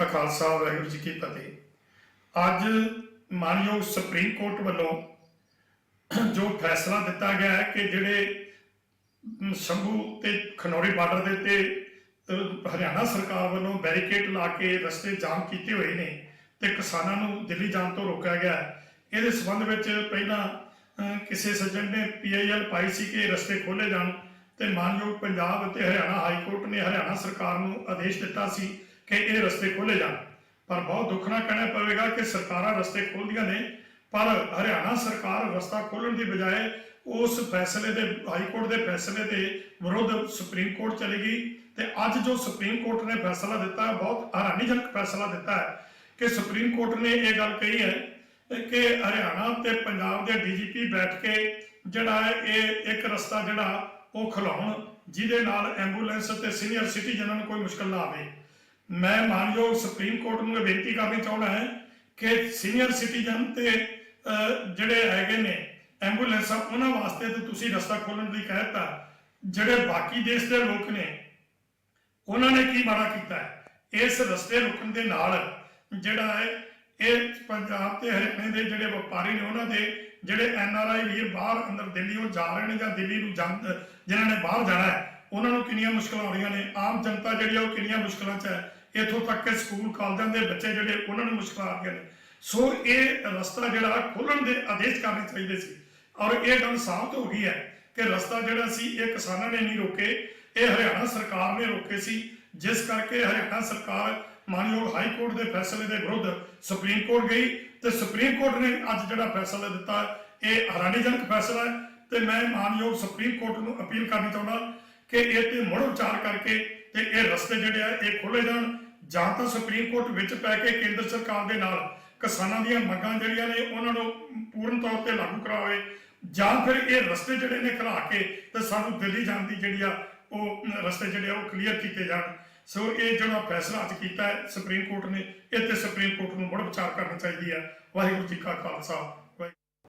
ਕਾ ਖਾਲਸਾ, ਵਾਹਿਗੁਰੂ ਜੀ ਕੀ ਫਤਿਹ। ਅੱਜ ਮਾਨਯੋਗ ਸੁਪਰੀਮ ਕੋਰਟ ਵੱਲੋਂ ਜੋ ਫੈਸਲਾ ਦਿੱਤਾ ਗਿਆ ਹੈ ਕਿ ਜਿਹੜੇ ਸ਼ੰਭੂ ਤੇ ਖਨੌਰੀ ਬਾਰਡਰ ਦੇ ਤੇ ਹਰਿਆਣਾ ਸਰਕਾਰ ਵੱਲੋਂ ਬੈਰੀਕੇਡ ਲਾ ਕੇ ਰਸਤੇ ਜਾਮ ਕੀਤੇ ਹੋਏ ਨੇ ਤੇ ਕਿਸਾਨਾਂ ਨੂੰ ਦਿੱਲੀ ਜਾਣ ਤੋਂ ਰੋਕਿਆ ਗਿਆ ਇਹਦੇ ਸਬੰਧ ਵਿੱਚ ਪਹਿਲਾਂ ਕਿਸੇ ਸੱਜਣ ਨੇ ਪੀਆਈਐਲ ਪਾਈ ਸੀ ਕਿ ਰਸਤੇ ਖੋਲੇ ਜਾਣ ਤੇ ਮਾਨਯੋਗ ਪੰਜਾਬ ਅਤੇ ਹਰਿਆਣਾ ਹਾਈ ਕੋਰਟ ਨੇ ਹਰਿਆਣਾ ਸਰਕਾਰ ਨੂੰ ਆਦੇਸ਼ ਦਿੱਤਾ ਸੀ ਕਿ ਇਹ ਰਸਤੇ ਖੋਲੇ ਜਾਣ। ਪਰ ਬਹੁਤ ਦੁੱਖ ਨਾਲ ਕਹਿਣਾ ਪਵੇਗਾ ਕਿ ਸਰਕਾਰਾਂ ਰਸਤੇ ਖੋਲ੍ਹਦੀਆਂ ਨੇ, ਪਰ ਹਰਿਆਣਾ ਸਰਕਾਰ ਰਸਤਾ ਖੋਲ੍ਹਣ ਦੀ ਬਜਾਏ ਉਸ ਫੈਸਲੇ ਦੇ, ਹਾਈ ਕੋਰਟ ਦੇ ਫੈਸਲੇ ਦੇ ਵਿਰੁੱਧ ਸੁਪਰੀਮ ਕੋਰਟ ਚਲੀ ਗਈ ਤੇ ਅੱਜ ਜੋ ਸੁਪਰੀਮ ਕੋਰਟ ਨੇ ਫੈਸਲਾ ਦਿੱਤਾ, ਬਹੁਤ ਹੈਰਾਨੀਜਨਕ ਫੈਸਲਾ ਦਿੱਤਾ ਹੈ ਕਿ ਸੁਪਰੀਮ ਕੋਰਟ ਨੇ ਇਹ ਗੱਲ ਕਹੀ ਹੈ ਕਿ ਹਰਿਆਣਾ ਤੇ ਪੰਜਾਬ ਦੇ ਡੀਜੀਪੀ ਬੈਠ ਕੇ ਜਿਹੜਾ ਹੈ ਇਹ ਇੱਕ ਰਸਤਾ ਜਿਹੜਾ ਉਹ ਖੁਲਾਉਣ, ਜਿਹਦੇ ਨਾਲ ਐਂਬੂਲੈਂਸ ਤੇ ਸੀਨੀਅਰ ਸਿਟੀਜ਼ਨਾਂ ਨੂੰ ਕੋਈ ਮੁਸ਼ਕਲ ਨਾ ਆਵੇ। ਮੈਂ ਮਾਨਯੋਗ ਸੁਪਰੀਮ ਕੋਰਟ ਨੂੰ ਇਹ ਬੇਨਤੀ ਕਰਨੀ ਚਾਹੁੰਦਾ ਹਾਂ ਕਿ ਸੀਨੀਅਰ ਸਿਟੀਜ਼ਨ ਤੇ ਜਿਹੜੇ ਹੈਗੇ ਨੇ ਐਂਬੂਲੈਂਸਾਂ, ਉਹਨਾਂ ਵਾਸਤੇ ਤੇ ਤੁਸੀਂ ਰਸਤਾ ਖੋਲਣ ਦੀ ਕਹਿ ਜਿਹੜੇ ਬਾਕੀ ਦੇਸ਼ ਦੇ ਲੋਕ ਨੇ, ਉਹਨਾਂ ਨੇ ਕੀ ਮਾੜਾ ਕੀਤਾ? ਇਸ ਰਸਤੇ ਰੁਕਣ ਦੇ ਨਾਲ ਜਿਹੜਾ ਹੈ, ਇਹ ਪੰਜਾਬ ਤੇ ਹਰਿਆਣੇ ਦੇ ਜਿਹੜੇ ਵਪਾਰੀ ਨੇ, ਉਹਨਾਂ ਦੇ ਜਿਹੜੇ ਐਨ ਆਰ ਬਾਹਰ ਅੰਦਰ ਦਿੱਲੀ ਜਾ ਰਹੇ ਨੇ ਜਾਂ ਦਿੱਲੀ ਨੂੰ ਜਿਨ੍ਹਾਂ ਨੇ ਬਾਹਰ ਜਾਣਾ ਹੈ ਉਹਨਾਂ ਨੂੰ ਕਿੰਨੀਆਂ ਮੁਸ਼ਕਲਾਂ ਆ ਰਹੀਆਂ ਨੇ? ਆਮ ਜਨਤਾ ਜਿਹੜੀ ਆ ਉਹ ਕਿੰਨੀਆਂ ਮੁਸ਼ਕਲਾਂ 'ਚ ਹੈ? ਇੱਥੋਂ ਤੱਕ ਕਿ ਸਕੂਲ, ਕਾਲਜਾਂ ਦੇ ਬੱਚੇ ਜਿਹੜੇ, ਉਹਨਾਂ ਨੂੰ ਮੁਸ਼ਕਲਾਂ ਆ ਰਹੀਆਂ ਨੇ। ਸੋ ਇਹ ਰਸਤਾ ਜਿਹੜਾ ਖੋਲਣ ਦੇ ਆਦੇਸ਼ ਕਰਨੇ ਚਾਹੀਦੇ ਸੀ। ਔਰ ਇਹ ਗੱਲ ਸਾਬਤ ਹੋ ਗਈ ਹੈ ਕਿ ਰਸਤਾ ਜਿਹੜਾ ਸੀ, ਇਹ ਕਿਸਾਨਾਂ ਨੇ ਨਹੀਂ ਰੋਕੇ। ਇਹ ਹਰਿਆਣਾ ਸਰਕਾਰ ਨੇ ਰੋਕੇ ਸੀ। ਜਿਸ ਕਰਕੇ ਹਰਿਆਣਾ ਸਰਕਾਰ ਮਾਨਯੋਗ ਹਾਈ ਕੋਰਟ ਦੇ ਫੈਸਲੇ ਦੇ ਵਿਰੁੱਧ ਸੁਪਰੀਮ ਕੋਰਟ ਗਈ ਤੇ ਸੁਪਰੀਮ ਕੋਰਟ ਨੇ ਅੱਜ ਜਿਹੜਾ ਫੈਸਲਾ ਦਿੱਤਾ, ਇਹ ਹੈਰਾਨੀਜਨਕ ਫੈਸਲਾ ਹੈ। ਤੇ ਮੈਂ ਮਾਨਯੋਗ ਸੁਪਰੀਮ ਕੋਰਟ ਨੂੰ ਅਪੀਲ ਕਰਨੀ ਚਾਹੁੰਦਾ ਕਿ ਇਹ ਤੇ ਮੁੜ ਵਿਚਾਰ ਕਰਕੇ ਤੇ ਇਹ ਰਸਤੇ ਜਿਹੜੇ ਆ, ਇਹ ਖੋਲੇ ਜਾਣ। ਜਾਂ ਤਾਂ ਸੁਪਰੀਮ ਕੋਰਟ ਵਿੱਚ ਪੈ ਕੇ ਕੇਂਦਰ ਸਰਕਾਰ ਦੇ ਨਾਲ ਕਿਸਾਨਾਂ ਦੀਆਂ ਮੰਗਾਂ ਜਿਹੜੀਆਂ ਨੇ, ਉਹਨਾਂ ਨੂੰ ਪੂਰਨ ਤੌਰ ਤੇ ਲਾਗੂ ਕਰਾਵੇ। ਜਾਂ ਫਿਰ ਇਹ ਰਸਤੇ ਜਿਹੜੇ ਨੇ ਖਲਾ ਕੇ ਤੇ ਸਾਨੂੰ ਦਿੱਲੀ ਜਾਣ ਦੀ ਜਿਹੜੀ ਆ, ਉਹ ਰਸਤੇ ਜਿਹੜੇ ਆ, ਉਹ ਕਲੀਅਰ ਕੀਤੇ ਜਾਣ। ਸੋ ਇਹ ਜਿਹੜਾ ਫੈਸਲਾ ਅੱਜ ਕੀਤਾ ਹੈ, ਸੁਪਰੀਮ ਕੋਰਟ ਨੇ, ਇਹ ਤੇ ਸੁਪਰੀਮ ਕੋਰਟ ਨੂੰ ਮੁੜ ਵਿਚਾਰ ਕਰਨੀ ਚਾਹੀਦੀ ਹੈ। ਵਾਹਿਗੁਰੂ ਜੀ ਕਾ ਖਾਲਸਾ।